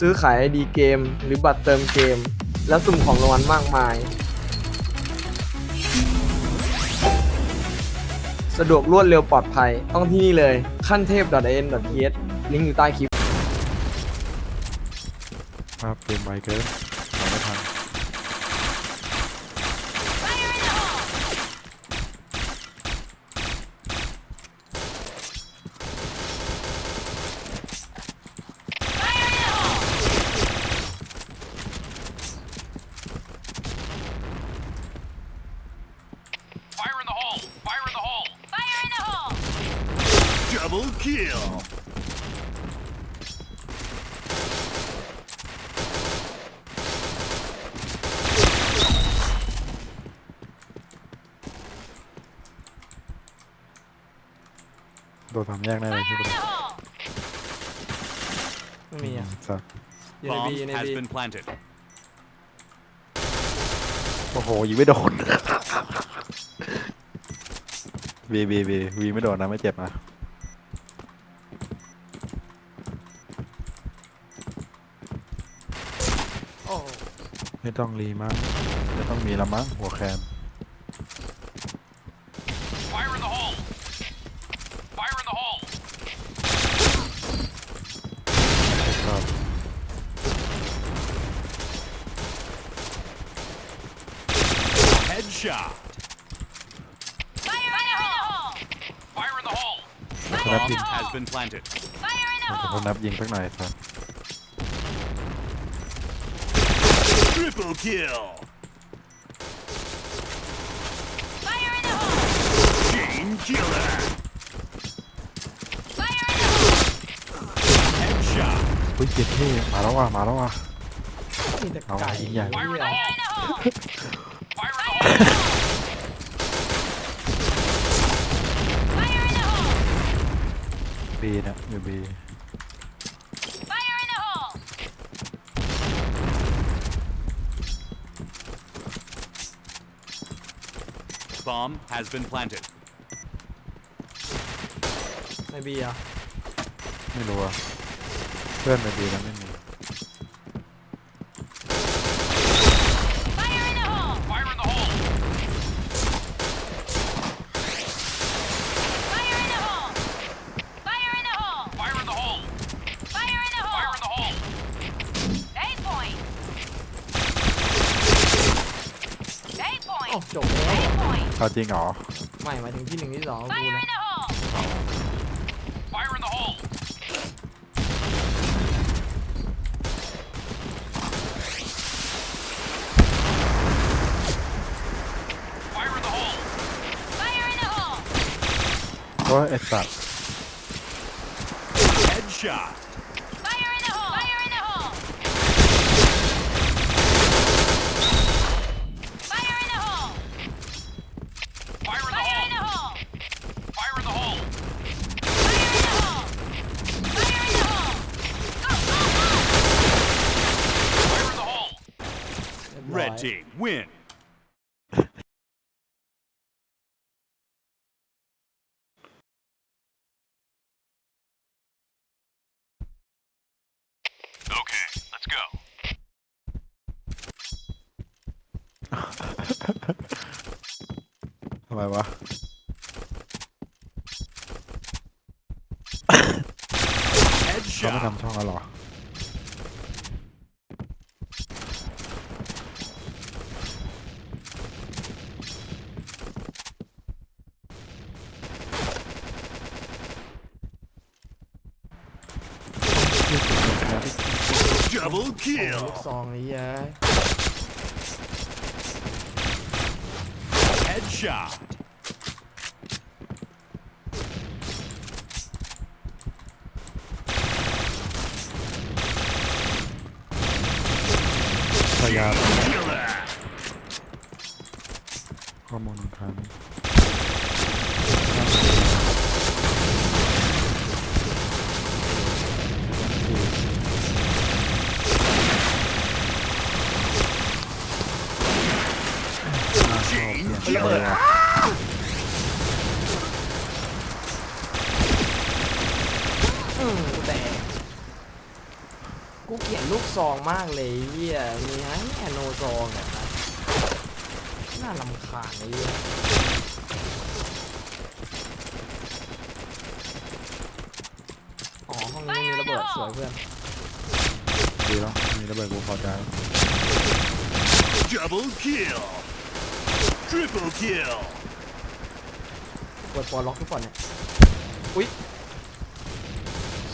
ซื้อขายไอดีเกม หรือบัตรเติมเกม และสุ่มของรางวัลมากมาย สะดวกรวดเร็วปลอดภัย ต้องที่นี่เลยขั้นเทพ .in.th ลิงก์อยู่ใต้คลิป ภาพเกมไวเกินมาไม่ทัน Fire in the hole! Fire in the hole! Fire in the hole! Double kill! โดนทำแยกแน่เลย Fire ที่ in กู the hole! ไม่มีอะสัตว์อยู่ในบี Bomb ใน has บี been planted. โอ้โหยิงไม่โดนบีบีบีวีไม่โดนนะไม่เจ็บนะโอ้ไม่ต้องรีมั้งไม่ต้องมีละมั้งหัวแคน Headshot! Fire in the hole! Fire in the hole! คนนับ Bomb ยิง has been planted. Fire in the คน hole! นับยิงสักหน่อยสัตว์ Triple kill! Fire in the hole! Chain killer! Fire in the hole! Headshot! เฮ้ยเจ็บเท่มาแล้วว่ะมาแล้วว่ะ มีแต่ เอา ไก่ ยิงใหญ่ เหี้ย Fire in the hole! Fire in the hole! Fire in the hole! บีนะอยู่บี Fire in the hole! Bomb has been planted. ในบีอ่ะ ไม่รู้อะเพื่อนในบีนะไม่มี จบแล้ว Eight point! เอาจริงเหรอไม่หมายถึงที่หนึ่งที่สองกู Fire นะ in the hole! Fire in the hole! Fire in the hole! Fire in the hole! เพราะไอ้สัตว์ Headshot! Fire in the hole! Fire in the hole! Fire in the hole! Fire in the Fire in the hole! hole! Fire in the hole! Fire in the hole! Fire in the hole! Go, go, go! Fire in the hole! เรียบร้อย Red team win! Okay, let's go. ทำไมวะ เขาไม่ Headshot! ทำช่องแล้วเหรอ Double ลู kill! กซองไอ้เหี้ย Headshot! พยายาม Killer! ข้อมูลครั้งเปลี่ ยนเลยว่ะกูเกลียดลูกซองมากเลยเฮียมีฮะแค่โนซองเนี่ยนะน่าลำคาญเลยเหี้ยอ๋อห้องนี้ไม่มีระเบิดสวยเพื่อน ดีแล้วมีระเบิดกูพอใจ Double kill. Triple kill. เปิดปอล็อกทุกคนเนี่ย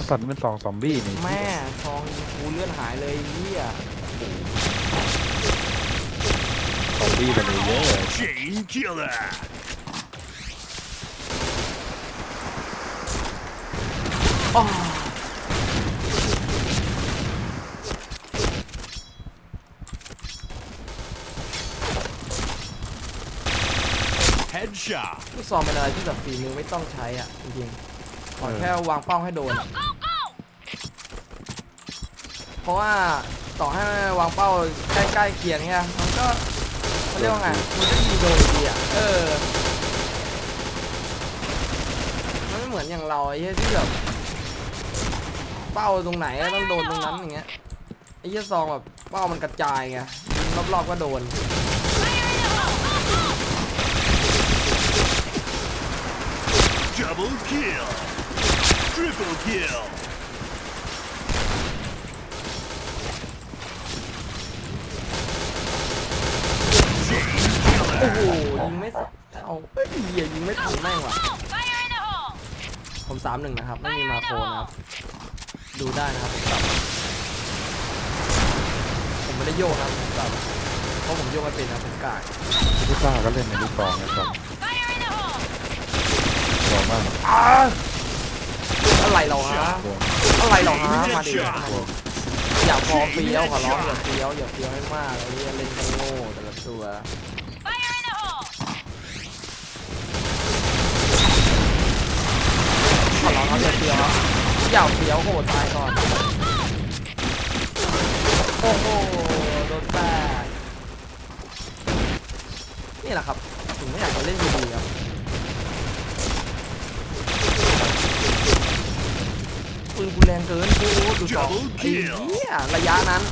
สัตว์นี่เป็นสองซอมบี้นี่แม่ซองกูเลื่อนหายเลยเฮียซอมบี้เป็นเลยเยอะ Chain killer. อ๋อ Headshot. ลูกซองเป็นอะไรที่แบบฝีมือไม่ต้องใช้อะจริงๆขอแค่วางเป้าให้โดน Go, go, go! เพราะว่าต่อให้วางเป้าใกล้ๆเคียงเนี่ยมันก็เขาเรียกว่าไงมันก็ยิงโดนดีอะเออมันไม่เหมือนอย่างเราไอ้เหี้ยที่แบบเป้าตรงไหนก็ต้องโดนตรงนั้นอย่างเงี้ยไอ้เหี้ยซองแบบเป้ามันกระจายไงยิงรอบๆก็โดน Double kill. Triple kill. โอ้โหยิงไม่สเอาเอ้ยเหี้ยยิงไม่ทันแม่งว่ะ Go! Fire in the hole! ผมสามหนึ่งนะครับ ไม่มีมาโครนะครับ ดูได้นะครับผมสับผมไม่ได้โยกนะครับผมสับเพราะผมโยกไม่เป็นนะผมกากลูกซ่าก็เล่นในลูกซองไอ้สัตว์ Fire in the hole! ซอมากอ้าอะไรเหรอฮะอะไรเหรอฮะมาดิอย่าพอเฟี้ยวขอร้องอย่าเฟี้ยวอย่าเฟี้ยวให้มากไอ้เหี้ยเล่นกันโง่แต่ละตัวขอร้องเขาอย่าเฟี้ยวอย่าเฟี้ยวโหตายก่อนโอ้โหโดนแตกนี่แหละครับถึงไม่อยากจะเล่นดีๆครับ ปืนกู แรงเกินกูดูสอง Double ไอ้ kill เหี้ยระยะนั้น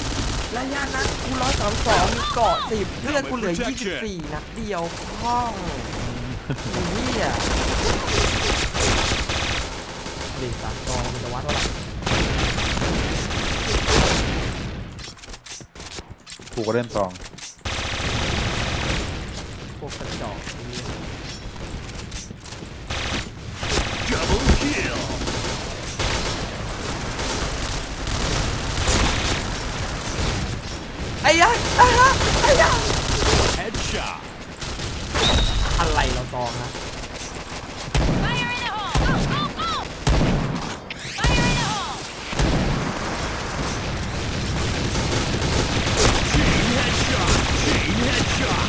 ระยะนั้นกูร้อยสามสองมีเกาะสิบเลือดกูเหลือยี่สิบสี่นัดเดียวพ่องไอ้เหี้ยเด็กสามกองมันจะวัดเท่าไหร่กูก็เล่นซองพวกกระจอกไอ้เหี้ย Double kill. ไอ้ยะไอ้ยะไอ้ยะ Headshot. อะไรเราตองฮะ Fire in the hole! Go, go, go! Fire in the hole! Chain headshot. Chain headshot.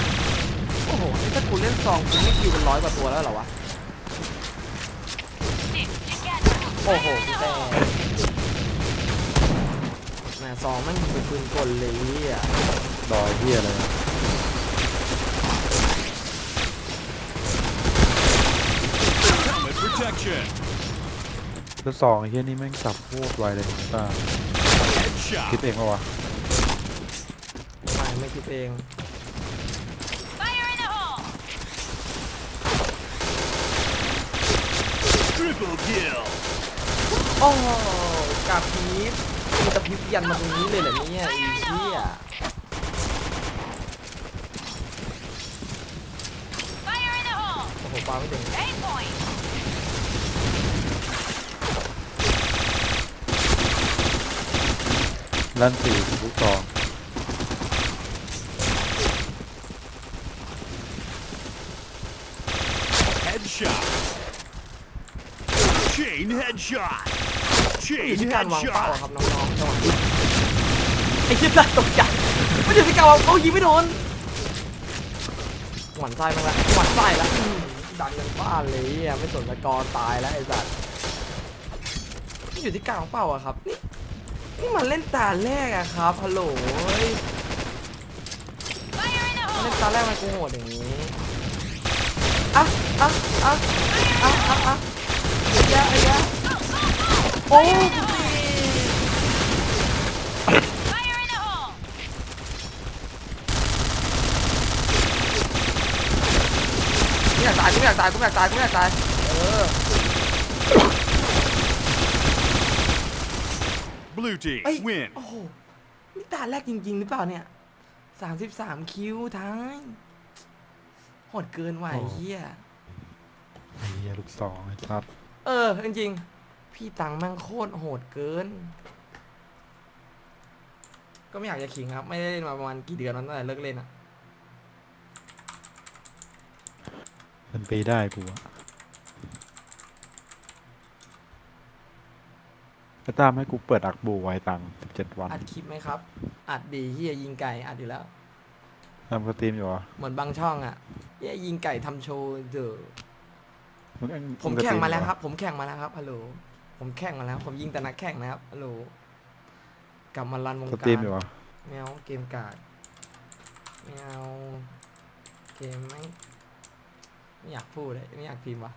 โอ้โหนี่ถ้ากูเล่น ซองกูไม่คิวเป็นร้อยกว่าตัวแล้วเหรอวะ Stick together! โอ้โห Fire in กู the แต่ hole! แหม่ซองแมันเป็นปืนกลเลยอะดอยเฮียเลย Helmet protection. แล้วซองไอ้เฮียนี่แม่งสับโคตรไวเลยลูกซ่าคิด Headshot. เองปะวะไม่ไม่คิดเอง Fire in the hole! Triple kill. โอ้โหกาพีฟมีตะพิบยันมาตรงนี้เลยเหรอเนี่ยไอีเชี่ย Fire in the hole! โอ้โหปาไม่ถึง Aim point! ลั่นสี่ลูกซอง Headshot. Chain headshot. อยู่ Chain ที่การวางเป้า headshot. ครับน้องๆจังหวะนี้ไอ้เชี่ยน่าตกใจไมันอยู่ที่การวางเป้ายิงไม่โดนหวั่นไส้มั้งละหวั่นไส้และอืมดังกันบ้านเลยอะไม่สนตะกอตายแล้วไอ้สัตว์มันอยู่ที่การวางเป้าอะครับนี่นี่มันเล่นตาแรกอะครับฮัลโหลเฮ้ย Fire in the เล่น hole! ตาแรกมันโกโหดอย่างนี้อะอะอะอะอะอะไอ้ยะไอ้ยะ โอ้ Fire อยากตายไม่อยากตายไม่อยากตายไม่อยากตาย เออ Blue team win. โอ้โห นี่ตาแรกจริง ๆ หรือเปล่าเนี่ยสามสิบสามคิวทั้งโหดเกินว่ะไอ้เฮียไอ้เหี้ยลูกสองครับเออ จริง พี่ตังแม่งโคตรโหดเกิน ก็ไม่อยากจะขิงครับ ไม่ได้เล่นมาประมาณกี่เดือนแล้วตั้งแต่เลิกเล่นอะเป็นไปได้กูอะไอ้ตามให้กูเปิดอักบูไว้ตังสิบเจ็ดวันอัดคลิปไหมครับ อัดดีเฮียยิงไก่อัดอยู่แล้ว ทำสตรีมอยู่เหรอเหมือนบางช่องอะเฮียยิงไก่ทำโชว์เดอมึงเอ็งผมงสตแข่งอยู่มาแล้วเหอครับ ผมแข่งมาแล้วครับฮัลโหล ผมแข่งมาแล้ว ผมยิงแต่นักแข่งนะครับฮัลโหลกลับมารันวงสกาตรีมรอยู่เหรอแมวเกมกาดแมวเกมไม่ไม่อยากพูดเลยไม่อยากพิมพ์ว่ะ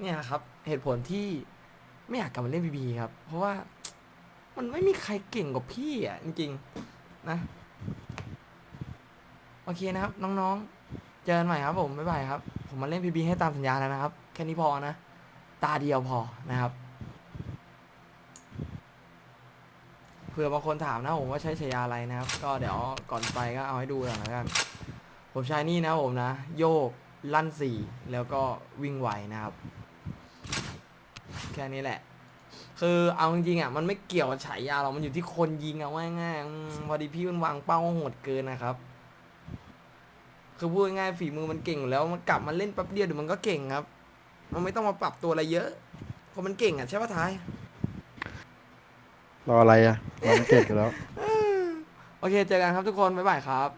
เนี่ยครับ เหตุผลที่ไม่อยากกลับมาเล่นบีบีครับ เพราะว่ามันไม่มีใครเก่งกว่าพี่อะ จริงๆ นะ โอเคนะครับ น้องๆ เจอกันใหม่ครับ ผม บ๊ายบายครับ ผมมาเล่นบีบีให้ตามสัญญาแล้วนะครับ แค่นี้พอนะ ตาเดียวพอนะครับเผื่อบางคนถามนะผมว่าใช้ฉายาอะไรนะครับ ก็เดี๋ยวก่อนไปก็เอาให้ดูก่อนแล้วกันผมใช้นี่นะผมนะ โยก ลั่นสี่แล้วก็วิ่งไวนะครับ แค่นี้แหละ คือเอาจริงๆอะมันไม่เกี่ยวกับฉายาเรามันอยู่ที่คนยิงเอาว่าง่ายๆอืมพอดีพี่มันวางเป้าโหดเกินนะครับ คือพูดง่ายๆฝีมือมันเก่งอยู่แล้วมันกลับมาเล่นแป๊บเดียวเดี๋ยวมันก็เก่งครับ มันไม่ต้องมาปรับตัวอะไรเยอะเพราะมันเก่งอะใช่ปะท้ายรออะไรอะเราไม่เก่งอยู่แล้ว โอเคเจอกันครับทุกคนบ๊ายบายครับ